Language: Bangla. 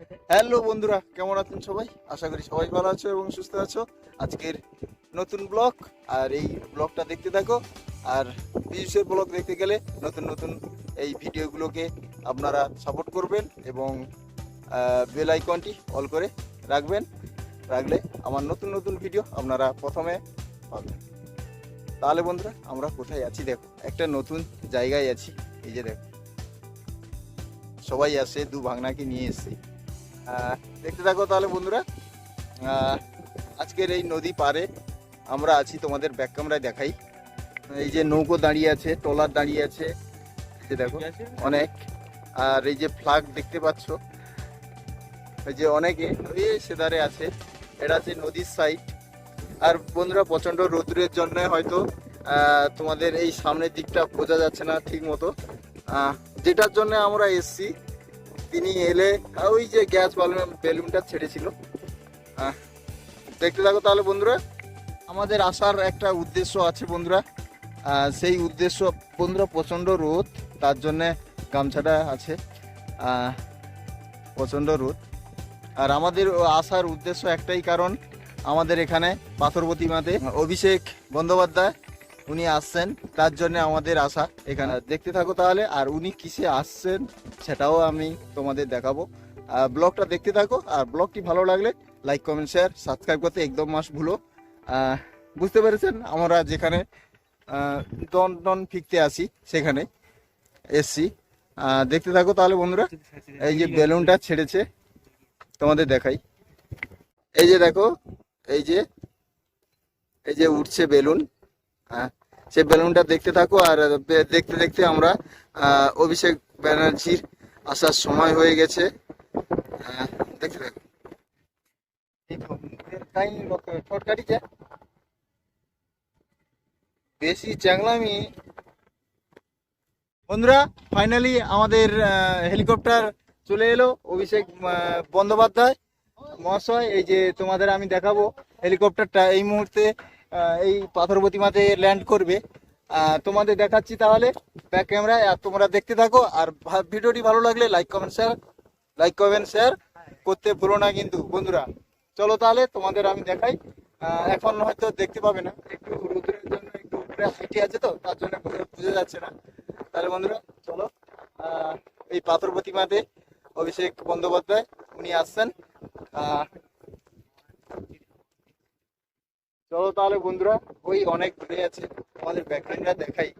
হ্যালো বন্ধুরা কেমন আছেন সবাই? আশা করি সবাই ভালো আছো এবং সুস্থ আছো। আজকের নতুন ব্লগ আর এই ব্লগটা দেখতে থাকো। আর বিশেষের ব্লগ দেখতে গেলে নতুন নতুন এই ভিডিওগুলোকে আপনারা সাপোর্ট করবেন এবং বেল আইকনটি অল করে রাখবেন। রাখলে আমার নতুন নতুন ভিডিও আপনারা প্রথমে পাবেন। তাহলে বন্ধুরা আমরা কোথায় আছি দেখো। একটা নতুন জায়গায় আছি। এই যে দেখো। সবাই আসে দু ভাগনাকে নিয়ে আহ, দেখতে থাকো তাহলে বন্ধুরা। আজকের এই নদী পারে আমরা আছি তোমাদের ব্যাক ক্যামেরায় দেখাই। এই যে নৌকো দাঁড়িয়ে আছে ট্রলার দাঁড়িয়ে আছে যে দেখো অনেক। আর এই যে ফ্লাগ দেখতে পাচ্ছ এই যে অনেকে ওই সেদারে আছে এটা আছে নদীর সাইড আর বন্ধুরা প্রচণ্ড রোদ্রের জন্য হয়তো তোমাদের এই সামনের দিকটা বোঝা যাচ্ছে না ঠিক মতো যেটার জন্য আমরা এসছি তিনি এলে ওই যে গ্যাস বালুন বেলুনটা ছেড়েছিল। দেখতে থাকো তাহলে বন্ধুরা। আমাদের আসার একটা উদ্দেশ্য আছে বন্ধুরা। সেই উদ্দেশ্য, বন্ধুরা, প্রচণ্ড রোদ, তার জন্যে গামছাটা আছে। প্রচণ্ড রোদ। আর আমাদের আসার উদ্দেশ্য একটাই কারণ, আমাদের এখানে পাথরবতী মাতে অভিষেক বন্দ্যোপাধ্যায় উনি আসছেন, তার জন্য আমাদের আসা এখানে। দেখতে থাকো তাহলে, আর উনি কিসে আসছেন সেটাও আমি তোমাদের দেখাবো। আর ব্লগটা দেখতে থাকো, আর ব্লগটি ভালো লাগলে লাইক, কমেন্ট, শেয়ার, সাবস্ক্রাইব করতে একদম মাস ভুলো। বুঝতে পেরেছেন? আমরা যেখানে দন দন ফিকতে আসি, সেখানে এসছি। দেখতে থাকো তাহলে বন্ধুরা, এই যে বেলুনটা ছেড়েছে, তোমাদের দেখাই। এই যে দেখো, এই যে এই যে উঠছে বেলুন। হ্যাঁ সেই বেলুনটা দেখতে থাকো আর দেখতে দেখতে আমরা অভিষেক ব্যানার্জির আসার সময় হয়ে গেছে। আহ, দেখতে থাকো। বেশি চ্যাংলামি। বন্ধুরা ফাইনালি আমাদের হেলিকপ্টার চলে এলো। অভিষেক বন্দ্যোপাধ্যায় মহাশয় এই যে তোমাদের আমি দেখাবো হেলিকপ্টারটা এই মুহূর্তে এই পাথরবতী মাঠে ল্যান্ড করবে। তোমাদের দেখাচ্ছি তাহলে ব্যাক ক্যামেরায় আর তোমরা দেখতে থাকো। আর ভিডিওটি ভালো লাগলে like comment share like comment share করতে ভুলো না কিন্তু, বন্ধুরা। চলো তাহলে তোমাদের আমি দেখাই। এখন হয়তো দেখতে পাবে না। একটু রোদের জন্য একটু উপরে হাইটে আছে তো, তার জন্য বোঝা- যাচ্ছে না। তাহলে বন্ধুরা, চলো। এই পাথরবতী মাঠে অভিষেক বন্দ্যোপাধ্যায়, উনি আসছেন। চলো তাহলে বন্ধুরা ওই অনেক দূরে আছে আমাদের ব্যাকগ্রাউন্ডটা দেখাই।